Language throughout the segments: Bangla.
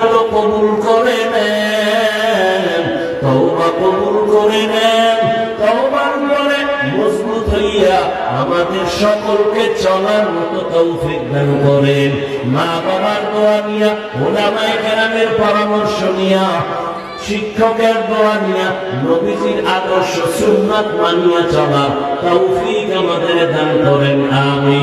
গুলো কবুল করে নেন কবুল করে নেন। তওবার মজবুত হইয়া আমাদের সকলকে চলার মতো তৌফিক দান করেন। মা বাবার দোয়া নিয়া, ওলামায়ে কেরামের পরামর্শ নিয়া, শিক্ষকের দোয়া নিয়া, নবীজির আদর্শ সুন্নাত মানিয়া চলা তৌফিক আমাদের দান করেন। আমি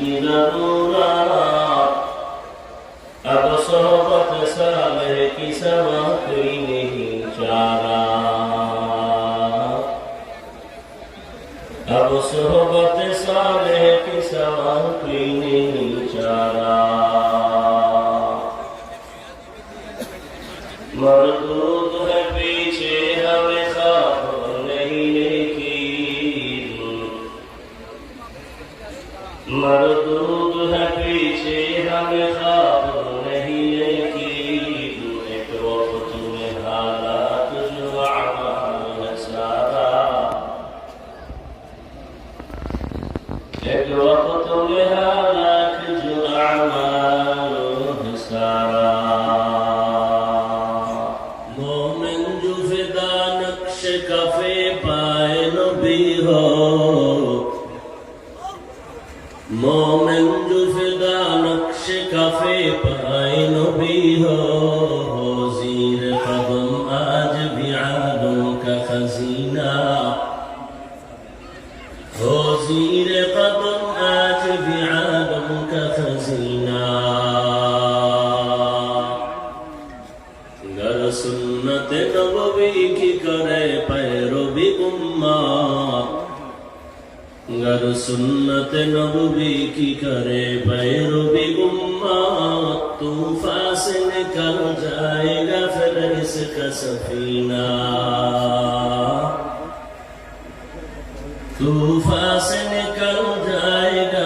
کی ضرورت اب صحبت صالح کی سوا کوئی نہیں چارا اب صحبت صالح کی سوا کوئی نہیں چارا مرد পায় নবী কাফে পায় নবী জির আজ ভি আদম খজিনা। হো জির আজ ভি আদম কা খজিনা। گر سنت نبوی কার সুন্নতে নবী কি করে? বৈরবি রবি তু ফাসিল কর জায়েগা ফির ইসকা সফিনা। তু ফাসিল জায়েগা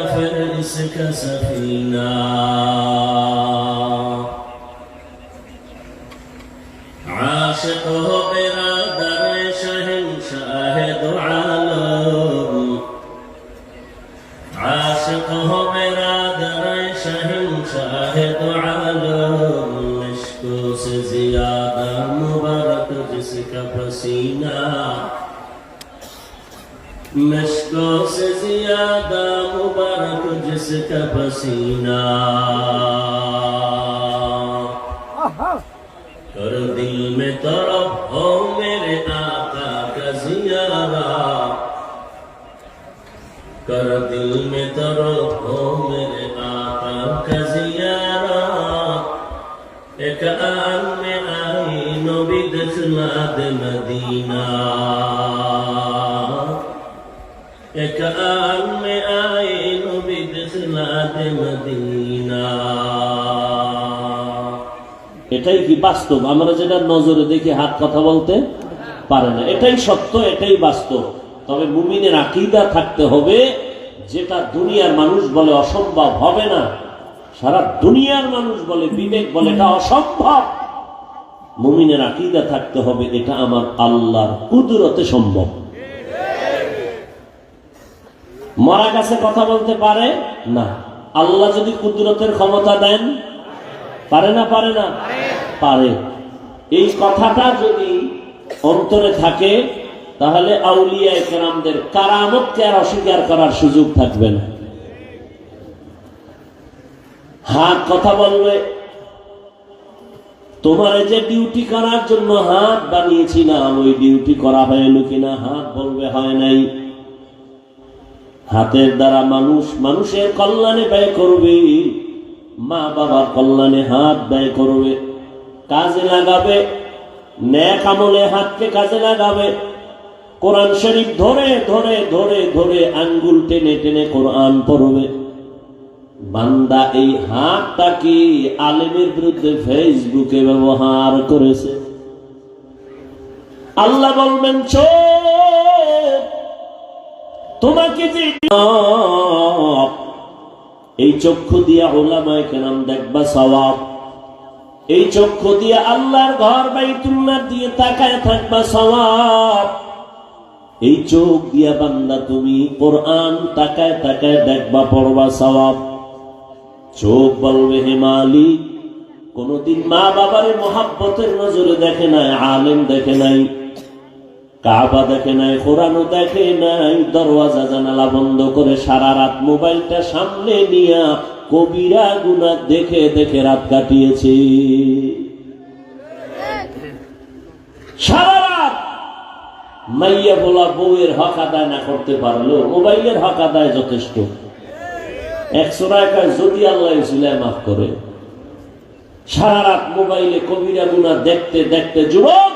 पसीना मशकों से ज़्यादा मुबारक जिसका पसीना कर दिल में तरफ़ हो मेरे आका का जियारा कर दिल में तरफ़ हो मेरे आका का जियारा एक आन में आई دخلاد مدینہ ایک آن میں آئے نبی دخلاد مدینہ এটাই কি বাস্তব? আমরা যেটা নজরে দেখি, হাত কথা বলতে পারে না। এটাই সত্য, এটাই বাস্তব। তবে মুমিনের আকিদা থাকতে হবে, যেটা দুনিয়ার মানুষ বলে অসম্ভব হবে না। সারা দুনিয়ার মানুষ বলে, বিবেক বলে, এটা অসম্ভব। মুমিনের আকিদা থাকতে হবে, এটা আমার আল্লাহর কুদরতে সম্ভব। মরা গাছে কথা বলতে পারে? না। আল্লাহ যদি কুদরতের ক্ষমতা দেন, পারে না পারে না? পারে। এই কথাটা যদি অন্তরে থাকে, তাহলে আউলিয়া একরামদের কারামতকে আর অস্বীকার করার সুযোগ থাকবে না। হাত কথা বলবে তোমার যে ডিউটি করার জন্য হাত বানিয়েছিলাম, ওই ডিউটি করা হয়নি কিনা? হাত বলবে, হয় নাই। হাতের দ্বারা মানুষ মানুষের কল্যাণে ব্যয় করবে মা বাবার কল্যাণে হাত ব্যয় করবে, কাজে লাগাবে, ন্যাক আমলে হাতকে কাজে লাগাবে। কোরআন শরীফ ধরে ধরে ধরে ধরে আঙ্গুল টেনে টেনে কোরআন পড়বে। বান্দা এই হাতটাকে আলেমের বিরুদ্ধে ফেসবুকে ব্যবহার করেছে? আল্লাহ বলবেন তোমাকে যে এই চক্ষু দিয়া ওলামায় কেরাম দেখবা সওয়াব। এই চক্ষু দিয়ে আল্লাহর ঘর বাইতুল্লাহ দিয়ে তাকায় থাকবা সওয়াব। এই চোখ দিয়া বান্দা তুমি কোরআন তাকায় তাকায় দেখবা, পড়বা সওয়াব। চোখ বলবে হে মালিক কোনদিন মা বাবার মোহাব্বতের নজরে দেখে নাই, আলেম দেখে নাই, কাবা দেখে নাই, কোরআনও দেখে নাই, দরওয়াজা, জানালা বন্ধ করে সারা রাত মোবাইলটা সামনে নিয়া কবিরা গুনা দেখে দেখে রাত কাটিয়েছে। মাইয়া বলা বউয়ের হক আদায় না করতে পারল মোবাইলের হক আদায় যথেষ্ট। একশো টাকায় যদি আল্লাহ সিলাই মাফ করে সারা রাত মোবাইলে কবিরা গুনা দেখতে দেখতে যুবক,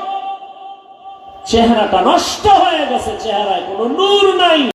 চেহারাটা নষ্ট হয়ে গেছে, চেহারায় কোনো নূর নাই।